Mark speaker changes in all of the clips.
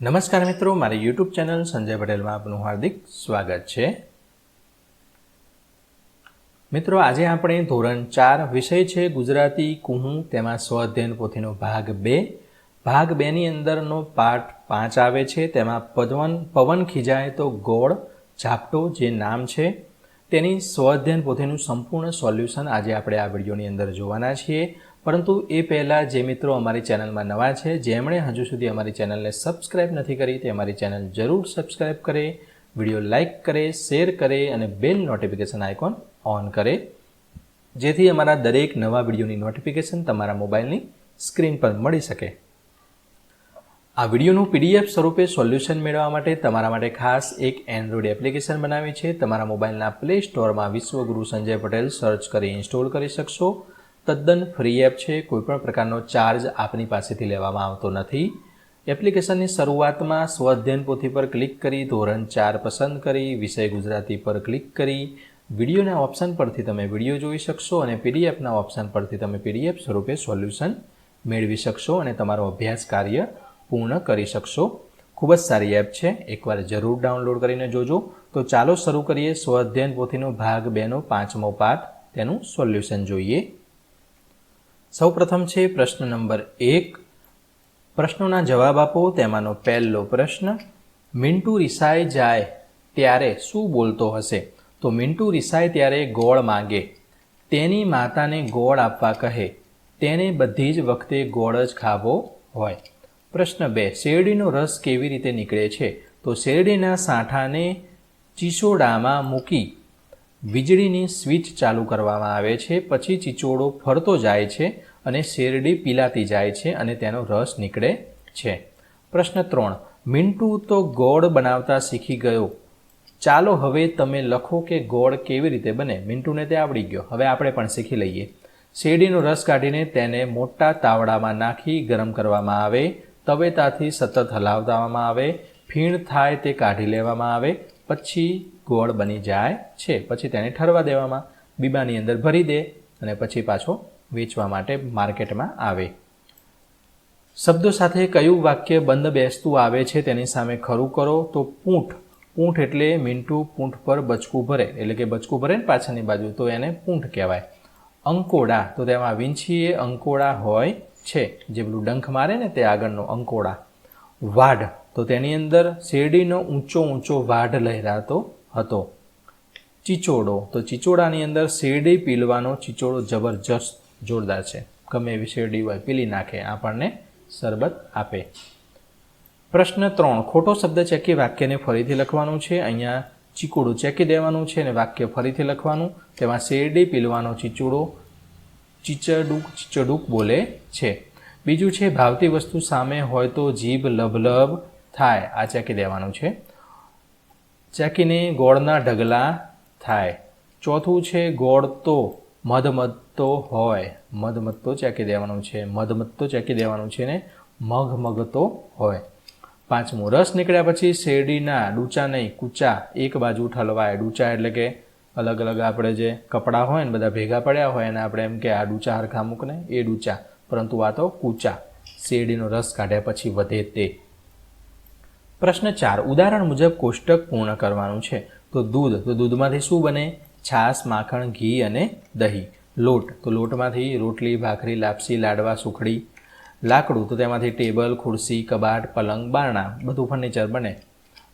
Speaker 1: નમસ્કાર મિત્રો, મારી યુટ્યુબ ચેનલ સંજય પટેલમાં આપનું હાર્દિક સ્વાગત છે. મિત્રો, આજે આપણે ધોરણ ચાર વિષય છે ગુજરાતી કુહું, તેમાં સ્વઅધ્યયન પોથીનો ભાગ બે. ભાગ બેની અંદરનો પાઠ પાંચ આવે છે, તેમાં પવન પવન ખીજાય તો ગોળ, ઝાપટો જે નામ છે. તેની સ્વઅધ્યયન પોથીનું સંપૂર્ણ સોલ્યુશન આજે આપણે આ વિડીયોની અંદર જોવાના છીએ. પરંતુ એ પહેલાં જે મિત્રો અમારી ચેનલમાં નવા છે, જેમણે હજુ સુધી અમારી ચેનલને સબસ્ક્રાઇબ નથી કરી, તે અમારી ચેનલ જરૂર સબસ્ક્રાઇબ કરે, વીડિયો લાઇક કરે, શેર કરે અને બેલ નોટિફિકેશન આઇકોન ઓન કરે. જેથી અમારા દરેક નવા વિડીયોની નોટિફિકેશન તમારા મોબાઈલની સ્ક્રીન પર મળી શકે. આ વિડીયોનું પીડીએફ સ્વરૂપે સોલ્યુશન મેળવવા માટે તમારા માટે ખાસ એક એન્ડ્રોઇડ એપ્લિકેશન બનાવી છે. તમારા મોબાઈલના પ્લે સ્ટોરમાં વિશ્વગુરુ સંજય પટેલ સર્ચ કરી ઇન્સ્ટોલ કરી શકશો. તદ્દન ફ્રી એપ છે, કોઈપણ પ્રકારનો ચાર્જ આપની પાસેથી લેવામાં આવતો નથી. એપ્લિકેશનની શરૂઆતમાં સ્વઅધ્યયન પોથી પર ક્લિક કરી, ધોરણ ચાર પસંદ કરી, વિષય ગુજરાતી પર ક્લિક કરી. વિડીયોના ઓપ્શન પરથી તમે વીડિયો જોઈ શકશો અને પીડીએફના ઓપ્શન પરથી તમે પીડીએફ સ્વરૂપે સોલ્યુશન મેળવી શકશો અને તમારો અભ્યાસ કાર્ય પૂર્ણ કરી શકશો. ખૂબ જ સારી એપ છે, એકવાર જરૂર ડાઉનલોડ કરીને જોજો. તો ચાલો શરૂ કરીએ સ્વઅધ્યયન પોથીનો ભાગ બેનો પાંચમો પાઠ, તેનું સોલ્યુશન જોઈએ. સૌપ્રથમ છે પ્રશ્ન નંબર એક. પ્રશ્નોના જવાબ આપો, તેમાંનો પહેલો પ્રશ્ન, મિન્ટુ રિસાઈ જાય ત્યારે શું બોલતો હશે? તો મિન્ટુ રિસાય ત્યારે ગોળ માંગે, તેની માતાને ગોળ આપવા કહે, તેને બધી જ વખતે ગોળ જ ખાવો હોય. પ્રશ્ન બે, શેરડીનો રસ કેવી રીતે નીકળે છે? તો શેરડીના સાંઠાને ચીસોડામાં મૂકી વીજળીની સ્વિચ ચાલુ કરવામાં આવે છે, પછી ચીચોડો ફરતો જાય છે અને શેરડી પીલાતી જાય છે અને તેનો રસ નીકળે છે. પ્રશ્ન ત્રણ મિન્ટુ તો ગોળ બનાવતા શીખી ગયો. ચાલો હવે તમે લખો કે ગોળ કેવી રીતે બને. મિન્ટુને તે આવડી ગયો. હવે આપણે પણ શીખી લઈએ. શેરડીનો રસ કાઢીને તેને મોટા તાવડામાં નાખી ગરમ કરવામાં આવે. તવેતાથી સતત હલાવવામાં આવે. ફીણ થાય તે કાઢી લેવામાં આવે. પછી ગોળ બની જાય છે. પછી તેને ઠરવા દેવામાં બીબાની અંદર ભરી દે અને પછી પાછો વેચવા માટે માર્કેટમાં આવે. શબ્દો સાથે કયું વાક્ય બંધ બેસતું આવે છે તેની સામે ખરું કરો તો પૂંઠ. પૂંઠ એટલે મીંટુ પૂંઠ પર બચકું ભરે. એટલે કે બચકું ભરે ને પાછળની બાજુ, તો એને પૂંઠ કહેવાય. અંકોડા, તો તેમાં વિંછીએ અંકોડા હોય છે. જે પેલું ડંખ મારે ને તે આગળનો અંકોડા. વાઢ, તો તેની અંદર શેરડીનો ઊંચો ઊંચો વાઢ લહેરાતો હતો. ચીચોડો. તો ચીચોડાની અંદર શેરડી પીલવાનો ચીચોડો જબરજસ્ત જોરદાર છે. ગમે એવી શેરડી હોય પીલી નાખે, આપણને શરબત આપે. પ્રશ્ન ત્રણ. ખોટો શબ્દ ચેકી વાક્યને ફરીથી લખવાનું છે? અહીંયા ચીકુડું ચેકી દેવાનું છે અને વાક્ય ફરીથી લખવાનું. તેમાં શેરડી પીલવાનો ચીચુડો ચીચડુક ચીચડુક બોલે છે. બીજું છે, ભાવતી વસ્તુ સામે હોય તો જીભ લભલભ થાય. આ ચેકી દેવાનું છે. ચેકીને ગોળના ઢગલા થાય. ચોથું છે ગોળ તો મધમધતો હોય. મધમત્તો ચેકી દેવાનું છે મધમત્તો ચેકી દેવાનું છે ને મગમગતો હોય. પાંચમું, રસ નીકળ્યા પછી શેરડીના ડૂચા નહીં, કૂચા એક બાજુ ઠલવાય. ડૂચા એટલે કે અલગ અલગ આપણે જે કપડાં હોય ને બધા ભેગા પડ્યા હોય અને આપણે એમ કે આ ડૂચા હરખા મૂકને એ ડૂચા. પરંતુ આ તો કૂચા. શેરડીનો રસ કાઢ્યા પછી વધે તે. પ્રશ્ન ચાર. ઉદાહરણ મુજબ કોષ્ટક પૂર્ણ કરવાનું છે. તો દૂધ, તો દૂધમાંથી શું બને? છાશ, માખણ, ઘી અને દહીં. લોટ, તો લોટમાંથી રોટલી, ભાખરી, લાપસી, લાડવા, સુખડી. લાકડું, તો તેમાંથી ટેબલ, ખુરશી, કબાટ, પલંગ, બારણા. બધું ફર્નિચર બને.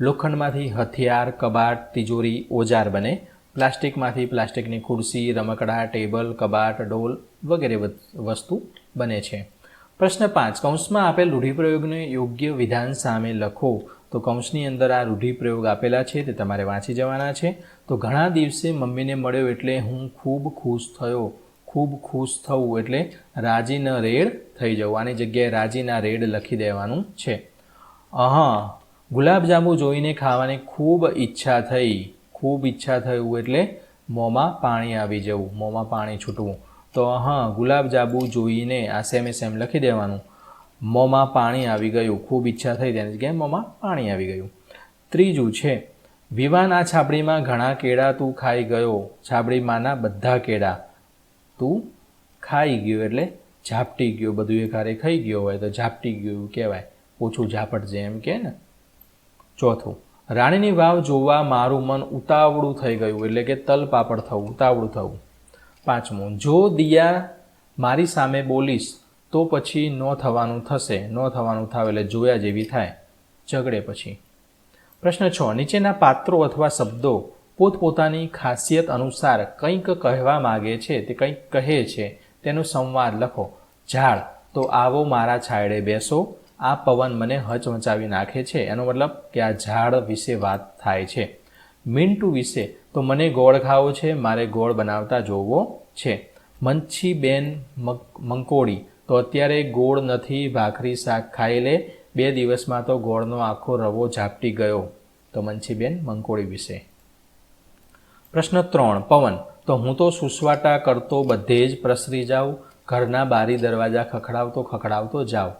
Speaker 1: લોખંડમાંથી હથિયાર, કબાટ, તિજોરી, ઓજાર બને. પ્લાસ્ટિકમાંથી પ્લાસ્ટિકની ખુરશી, રમકડા, ટેબલ, કબાટ, ડોલ વગેરે વસ્તુ બને છે. પ્રશ્ન પાંચ. કૌંસમાં આપેલ રૂઢિપ્રયોગને યોગ્ય વિધાન સામે લખો. તો કૌંસની અંદર આ રૂઢિપ્રયોગ આપેલા છે, તે તમારે વાંચી જવાના છે. તો ઘણા દિવસે મમ્મીને મળ્યો એટલે હું ખૂબ ખુશ થયો. ખૂબ ખુશ થવું એટલે રાજીના રેડ થઈ જવું. આની જગ્યાએ રાજીના રેડ લખી દેવાનું છે. અહં, ગુલાબજાંબુ જોઈને ખાવાની ખૂબ ઈચ્છા થઈ. ખૂબ ઈચ્છા થયું એટલે મોંમાં પાણી આવી જવું, મોંમાં પાણી છૂટવું. તો હા ગુલાબજાંબુ જોઈને આ સેમે સેમ લખી દેવાનું. મોંમાં પાણી આવી ગયું. ખૂબ ઈચ્છા થઈ તેની જગ્યાએ મોંમાં પાણી આવી ગયું. ત્રીજું છે, વિવાન આ છાબડીમાં ઘણા કેળા તું ખાઈ ગયો. છાબડીમાંના બધા કેળા તું ખાઈ ગયો એટલે ઝાપટી ગયો. બધું એ ખારે ખાઈ ગયો હોય તો ઝાપટી ગયું કહેવાય. ઓછું ઝાપટજે એમ કે ને. ચોથું, રાણીની વાવ જોવા મારું મન ઉતાવળું થઈ ગયું એટલે કે તલ પાપડ થવું, ઉતાવળું થવું. પાંચમું, જો દિયા મારી સામે બોલીશ, તો પછી ન થવાનું થશે, ન થવાનું થાય એટલે જોયા જેવી થાય, ઝઘડે પછી. પ્રશ્ન છ, નીચેના પાત્રો અથવા શબ્દો પોતપોતાની ખાસિયત અનુસાર કંઈક કહેવા માગે છે, તે કંઈક કહે છે, તેનો સંવાદ લખો. ઝાડ, તો આવો મારા છાયડે બેસો, આ પવન મને હચમચાવી નાખે છે. એનો મતલબ કે આ ઝાડ વિશે વાત થાય છે. મિન્ટુ વિશે તો મને ગોળ ખાવો છે, મારે ગોળ બનાવતા જોવો છે. મંછી બેન મંકોડી, તો અત્યારે ગોળ નથી, ભાખરી શાક ખાઈ લે. બે દિવસમાં તો ગોળનો આખો રવો ઝાપટી ગયો. તો મંછીબેન મંકોડી વિશે. પ્રશ્ન ત્રણ, પવન, તો હું તો સુસવાટા કરતો બધે જ પ્રસરી જાઉં. ઘરના બારી દરવાજા ખખડાવતો ખખડાવતો જાઉં.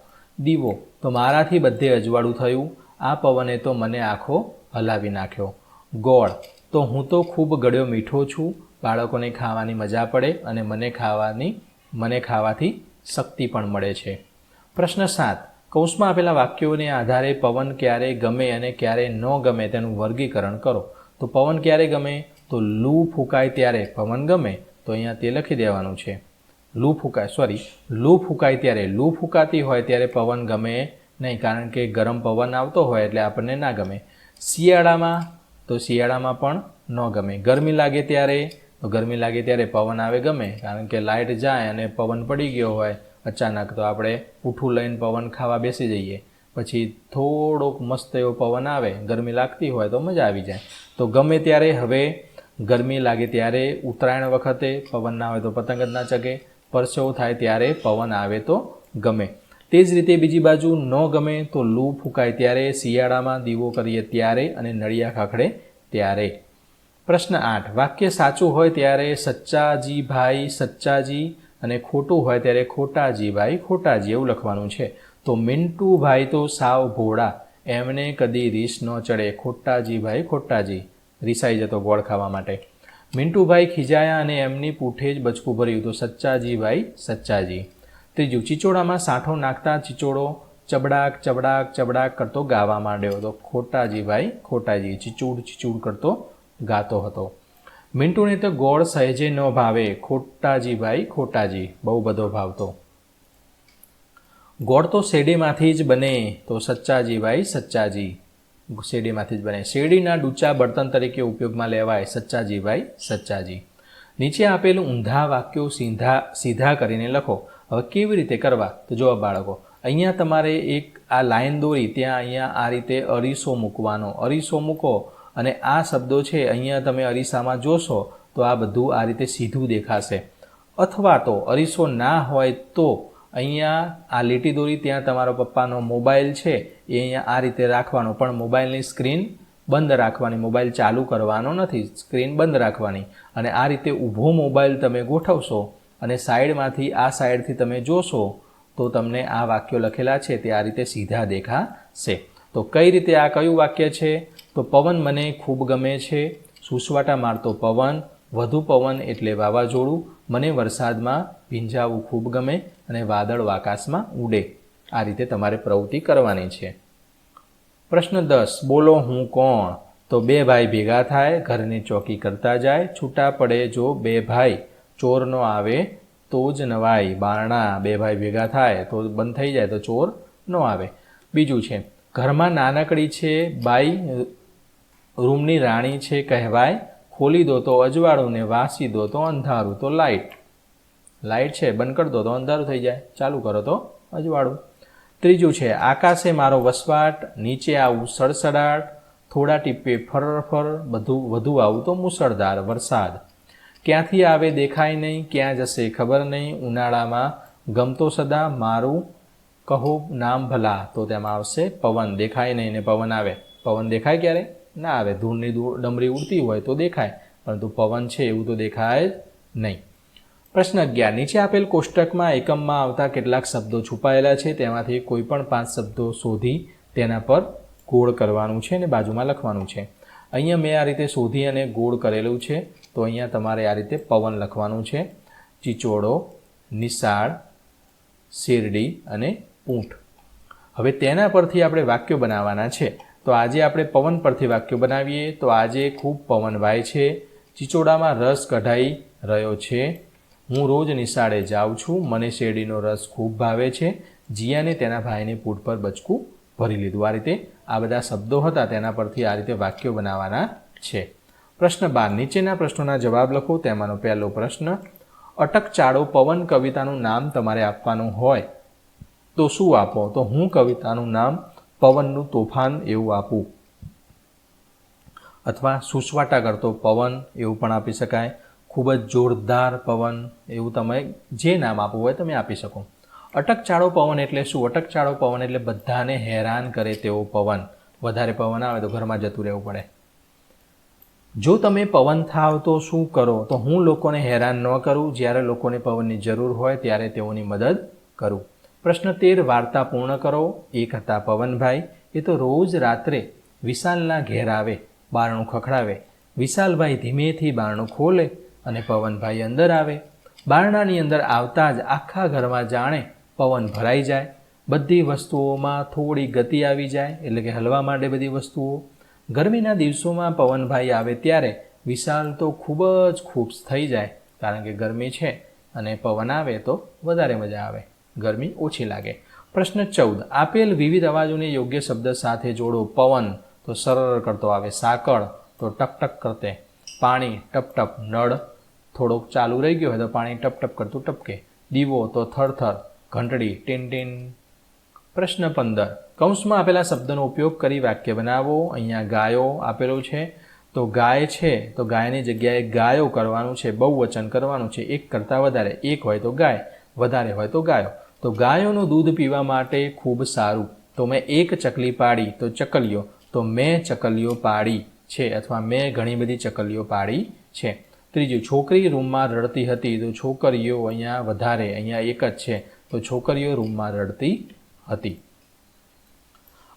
Speaker 1: દીવો, તો મારાથી બધે અજવાળું થયું. આ પવને તો મને આખો હલાવી નાખ્યો. ગોળ તો હું તો ખૂબ ગળ્યો મીઠો છું. બાળકોને ખાવાની મજા પડે અને મને ખાવાની, મને ખાવાથી શક્તિ પણ મળે છે. પ્રશ્ન સાત. કૌંસમાં આપેલા વાક્યોને આધારે પવન ક્યારે ગમે અને ક્યારે ન ગમે તેનું વર્ગીકરણ કરો. તો પવન ક્યારે ગમે? તો લૂ ફૂંકાય ત્યારે પવન ગમે, તો અહીંયા તે લખી દેવાનું છે. લૂ ફૂંકાય સોરી લૂ ફૂંકાય ત્યારે લૂ ફૂંકાતી હોય ત્યારે પવન ગમે નહીં, કારણ કે ગરમ પવન આવતો હોય એટલે આપણને ના ગમે. શિયાળામાં તો શિયાળામાં પણ ન ગમે. ગરમી લાગે ત્યારે, તો ગરમી લાગે ત્યારે પવન આવે ગમે, કારણ કે લાઇટ જાય અને પવન પડી ગયો હોય, અચાનક તો આપણે ઉઠું લઈને પવન ખાવા બેસી જઈએ. પછી થોડોક મસ્ત એવો પવન આવે, ગરમી લાગતી હોય તો મજા આવી જાય. તો ગમે ત્યારે હવે ગરમી લાગે ત્યારે ઉત્તરાયણ વખતે પવન ના હોય તો પતંગ જ ના ચગે, પરસેવો થાય ત્યારે પવન આવે તો ગમે. તે જ રીતે બીજી બાજુ ન ગમે તો લૂ ફૂંકાય ત્યારે શિયાળામાં દીવો કરીએ ત્યારે અને નળિયા ખાખડે ત્યારે. પ્રશ્ન આઠ. વાક્ય સાચું હોય ત્યારે સચ્ચાજી ભાઈ સચ્ચાજી અને ખોટું હોય ત્યારે ખોટાજી ભાઈ ખોટાજી એવું લખવાનું છે. તો મિન્ટુ ભાઈ તો સાવ ભોળા. એમને કદી રીસ ન ચડે. ખોટાજી ભાઈ ખોટાજી. રીસાઈ જતો ગોળ ખાવા માટે. મિન્ટુભાઈ ખીજાયા અને એમની પૂઠે જ બચકું ભર્યું. તો સચ્ચાજી ભાઈ સચ્ચાજી. ત્રીજું ચિચોડામાં સાંઠો નાખતા ચિચોડો ચબડાક ચબડાક ચબડાક કરતો ગાવા માંડ્યો હતો. ખોટાજી ભાઈ, ખોટાજી. ચીચૂડ ચીચૂડ કરતો ગાતો હતો. મિન્ટુને તો ગોળ સહેજે ન ભાવે. ખોટાજી ભાઈ, ખોટાજી. બહુ બધો ભાવતો. ગોળ તો શેરડીમાંથી જ બને. તો સચ્ચાજી ભાઈ, સચ્ચાજી. શેરડીમાંથી જ બને. શેરડીના ડૂચા બળતણ તરીકે ઉપયોગમાં લેવાય. સચ્ચાજી ભાઈ, સચ્ચાજી. નીચે આપેલું ઊંધા વાક્યો સીધા સીધા કરીને લખો. હવે કેવી રીતે કરવા? તો જો બાળકો, અહીંયા તમારે એક આ લાઇન દોરી, ત્યાં અહીંયા આ રીતે અરીસો મૂકવાનો. અરીસો મૂકો અને આ શબ્દો છે, અહીંયા તમે અરીસામાં જોશો તો આ બધું આ રીતે સીધું દેખાશે. અથવા તો અરીસો ના હોય તો અહીંયા આ લીટી દોરી, ત્યાં તમારો પપ્પાનો મોબાઈલ છે, એ અહીંયા આ રીતે રાખવાનો. પણ મોબાઈલની સ્ક્રીન બંધ રાખવાની, મોબાઈલ ચાલુ કરવાનો નથી, સ્ક્રીન બંધ રાખવાની. અને આ રીતે ઊભો મોબાઈલ તમે ગોઠવશો અને સાઈડમાંથી આ સાઈડથી તમે જોશો, તો તમને આ વાક્યો લખેલા છે, તે આ રીતે સીધા દેખાશે. તો કઈ રીતે આ કયું વાક્ય છે? તો પવન મને ખૂબ ગમે છે. સુસવાટા મારતો પવન, વધુ પવન એટલે વાવાઝોડું. મને વરસાદમાં ભીંજાવું ખૂબ ગમે અને વાદળ આકાશમાં ઉડે. આ રીતે તમારે પ્રવૃત્તિ કરવાની છે. પ્રશ્ન દસ, બોલો હું કોણ? તો બે ભાઈ ભેગા થાય, ઘરની ચોકી કરતા જાય, છૂટા પડે જો બે ભાઈ. ચોર ન આવે તો જ નવાય બારણા બે ભાઈ ભેગા થાય તો બંધ થઈ જાય તો ચોર ન આવે. બીજું છે, ઘરમાં નાનકડી છે, બાઈ, રૂમની રાણી છે કહેવાય, ખોલી દો તો અજવાળું ને વાસી દો તો અંધારું તો લાઇટ લાઇટ છે, બંધ કરી દો તો અંધારું થઈ જાય, ચાલુ કરો તો અજવાળું. ત્રીજું છે, આકાશે મારો વસવાટ, નીચે આવું સડસડાટ, થોડા ટીપે ફરફર, બધું, વધુ આવું તો મુસળધાર વરસાદ. ક્યાંથી આવે દેખાય નહીં, ક્યાં જશે ખબર નહીં. ઉનાળામાં ગમતો સદા મારું કહો નામ ભલા. તો તેમાં આવશે પવન. દેખાય નહીં ને પવન આવે. પવન દેખાય ક્યારે? ના આવે. ધૂળની ડમરી ઉડતી હોય તો દેખાય. પરંતુ પવન છે એવું તો દેખાય જ નહીં. પ્રશ્ન અગિયાર. નીચે આપેલ કોષ્ટકમાં એકમમાં આવતા કેટલાક શબ્દો છુપાયેલા છે. તેમાંથી કોઈ પણ પાંચ શબ્દો શોધી તેના પર ગોળ કરવાનું છે અને બાજુમાં લખવાનું છે. અહીંયા મેં આ રીતે શોધી અને ગોળ કરેલું છે. તો અહીંયા તમારે આ રીતે પવન લખવાનું છે. ચિચોડો, નિશાળ, શેરડી અને ઊંટ. હવે તેના પરથી આપણે વાક્યો બનાવવાના છે. તો આજે આપણે પવન પરથી વાક્યો બનાવીએ. તો આજે ખૂબ પવન વાય છે. ચીચોડામાં રસ કઢાઈ રહ્યો છે. હું રોજ નિશાળે જાઉં છું. મને શેરડીનો રસ ખૂબ ભાવે છે. જીયાને તેના ભાઈને પૂટ પર બચકું ભરી લીધું. આ રીતે આ બધા શબ્દો હતા તેના પરથી આ રીતે વાક્યો બનાવવાના છે. પ્રશ્ન બાર. નીચેના પ્રશ્નોના જવાબ લખો. તેમાંનો પહેલો પ્રશ્ન અટકચાળો પવન કવિતાનું નામ તમારે આપવાનું હોય તો શું આપો? તો હું કવિતાનું નામ પવનનું તોફાન એવું આપું. અથવા, સુસવાટા કરતો પવન એવું પણ આપી શકાય. ખૂબ જ જોરદાર પવન એવું તમે જે નામ આપવું હોય તમે આપી શકો. અટકચાળો પવન એટલે શું? અટકચાળો પવન એટલે બધાને હેરાન કરે તેવો પવન. વધારે પવન આવે તો ઘરમાં જતું રહેવું પડે. જો તમે પવન થાવ તો શું કરો? તો હું લોકોને હેરાન ન કરું. જ્યારે લોકોને પવનની જરૂર હોય ત્યારે તેઓની મદદ કરું. પ્રશ્ન તેર, વાર્તા પૂર્ણ કરો. એક હતા પવનભાઈ. એ તો રોજ રાત્રે વિશાલના ઘેર આવે, બારણું ખખડાવે. વિશાલભાઈ ધીમેથી બારણું ખોલે અને પવનભાઈ અંદર આવે. બારણાની અંદર આવતા જ આખા ઘરમાં જાણે પવન ભરાઈ જાય. બધી વસ્તુઓમાં થોડી ગતિ આવી જાય, એટલે કે હલવા માટે બધી વસ્તુઓ. ગરમીના દિવસોમાં પવનભાઈ આવે ત્યારે વિશાલ તો ખૂબ જ ખુશ થઈ જાય, કારણ કે ગરમી છે અને પવન આવે તો વધારે મજા આવે. ગરમી ઓછી લાગે. પ્રશ્ન ચૌદ, આપેલ વિવિધ અવાજોને યોગ્ય શબ્દ સાથે જોડો. પવન તો સરળ કરતો આવે. સાકળ તો ટકટક કરતે. પાણી ટપ ટપ. નળ થોડોક ચાલુ રહી ગયો હોય તો પાણી ટપ ટપ કરતું ટપકે. દીવો તો થરથર ઘંટડી ટીન ટીન. પ્રશ્ન પંદર. કૌંસમાં આપેલા શબ્દનો ઉપયોગ કરી વાક્ય બનાવો, અહીંયા ગાયો આપેલો છે. તો ગાય છે, તો ગાયની જગ્યાએ ગાયો કરવાનું છે, બહુવચન કરવાનું છે. એક કરતાં વધારે. એક હોય તો ગાય, વધારે હોય તો ગાયો. તો ગાયોનું દૂધ પીવા માટે ખૂબ સારું. તો મેં એક ચકલી પાડી, તો ચકલીઓ. તો મેં ચકલીઓ પાડી છે, અથવા મેં ઘણી બધી ચકલીઓ પાડી છે. ત્રીજું, છોકરી રૂમમાં રડતી હતી, તો છોકરીઓ અહીંયા વધારે, અહીંયા એક જ છે. તો છોકરીઓ રૂમમાં રડતી હતી.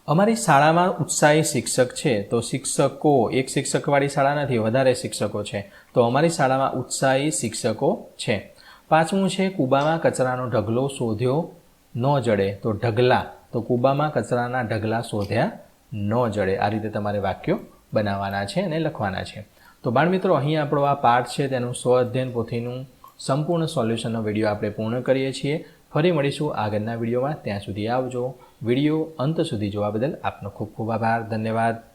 Speaker 1: અમારી શાળામાં ઉત્સાહી શિક્ષક છે, તો શિક્ષકો, એક શિક્ષકવાળી શાળા નથી, વધારે શિક્ષકો છે. તો અમારી શાળામાં ઉત્સાહી શિક્ષકો છે. પાંચમું છે, કૂબામાં કચરાનો ઢગલો શોધ્યો ન જડે, તો ઢગલા, તો કૂબામાં કચરાના ઢગલા શોધ્યા ન જડે. આ રીતે તમારે વાક્યો બનાવવાના છે અને લખવાના છે. તો બાળમિત્રો, અહીં આપણો આ પાઠ છે, તેનું સ્વ અધ્યયન પોથીનું સંપૂર્ણ સોલ્યુશનનો વીડિયો આપણે પૂર્ણ કરીએ છીએ. ફરી મળીશું આગળના વિડીયોમાં. ત્યાં સુધી આવજો. વીડિયો અંત સુધી જોવા બદલ આપનો ખૂબ ખૂબ આભાર. ધન્યવાદ.